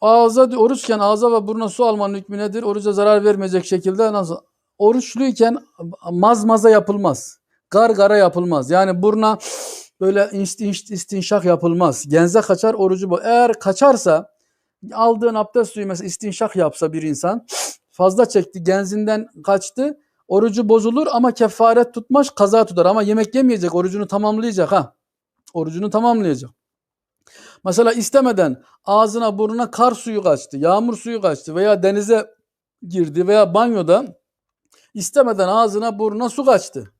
ağza oruçken ağza ve buruna su almanın hükmü nedir? Oruca zarar vermeyecek şekilde nasıl? Oruçluyken mazmaza yapılmaz. Gargara yapılmaz. Yani buruna böyle istinşak yapılmaz. Genze kaçar orucu bu. Eğer kaçarsa aldığın abdest suyu mesela istinşak yapsa bir insan fazla çekti genzinden kaçtı orucu bozulur ama kefaret tutmaz kaza tutar ama yemek yemeyecek orucunu tamamlayacak ha orucunu tamamlayacak. Mesela istemeden ağzına burnuna kar suyu kaçtı, yağmur suyu kaçtı veya denize girdi veya banyoda istemeden ağzına burnuna su kaçtı.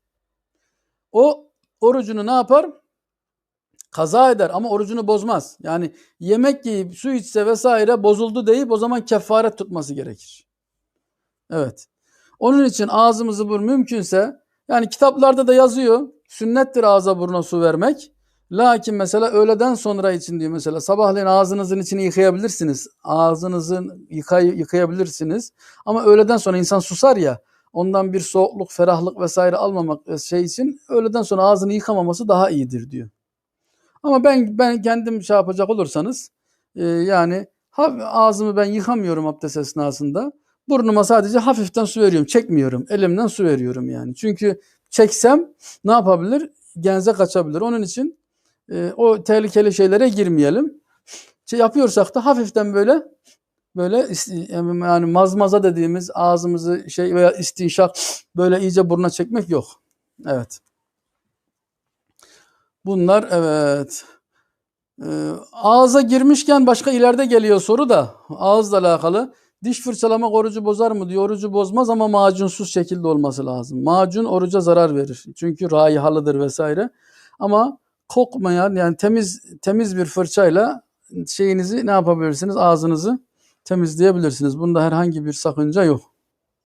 O orucunu ne yapar? Kaza eder ama orucunu bozmaz. Yani yemek yiyip su içse vesaire bozuldu deyip o zaman kefaret tutması gerekir. Evet. Onun için ağzımızı bur mümkünse yani kitaplarda da yazıyor. Sünnettir ağza buruna su vermek. Lakin mesela öğleden sonra için diyor mesela sabahleyin ağzınızın içini yıkayabilirsiniz. Ağzınızı yıkay, yıkayabilirsiniz. Ama öğleden sonra insan susar ya ondan bir soğukluk, ferahlık vesaire almamak şey için öğleden sonra ağzını yıkamaması daha iyidir diyor. Ama ben ben kendim şey yapacak olursanız e, yani ağzımı ben yıkamıyorum abdest esnasında. Burnuma sadece hafiften su veriyorum. Çekmiyorum. Elimden su veriyorum yani. Çünkü çeksem ne yapabilir? Genze kaçabilir. Onun için e, o tehlikeli şeylere girmeyelim. Şey yapıyorsak da hafiften böyle böyle yani mazmaza dediğimiz ağzımızı şey veya istinşak böyle iyice buruna çekmek yok. Evet. Bunlar evet. Ee, ağza girmişken başka ileride geliyor soru da ağızla alakalı. Diş fırçalama orucu bozar mı diyor. Orucu bozmaz ama macunsuz şekilde olması lazım. Macun oruca zarar verir. Çünkü raihalıdır vesaire. Ama kokmayan yani temiz temiz bir fırçayla şeyinizi ne yapabilirsiniz? Ağzınızı temizleyebilirsiniz. Bunda herhangi bir sakınca yok.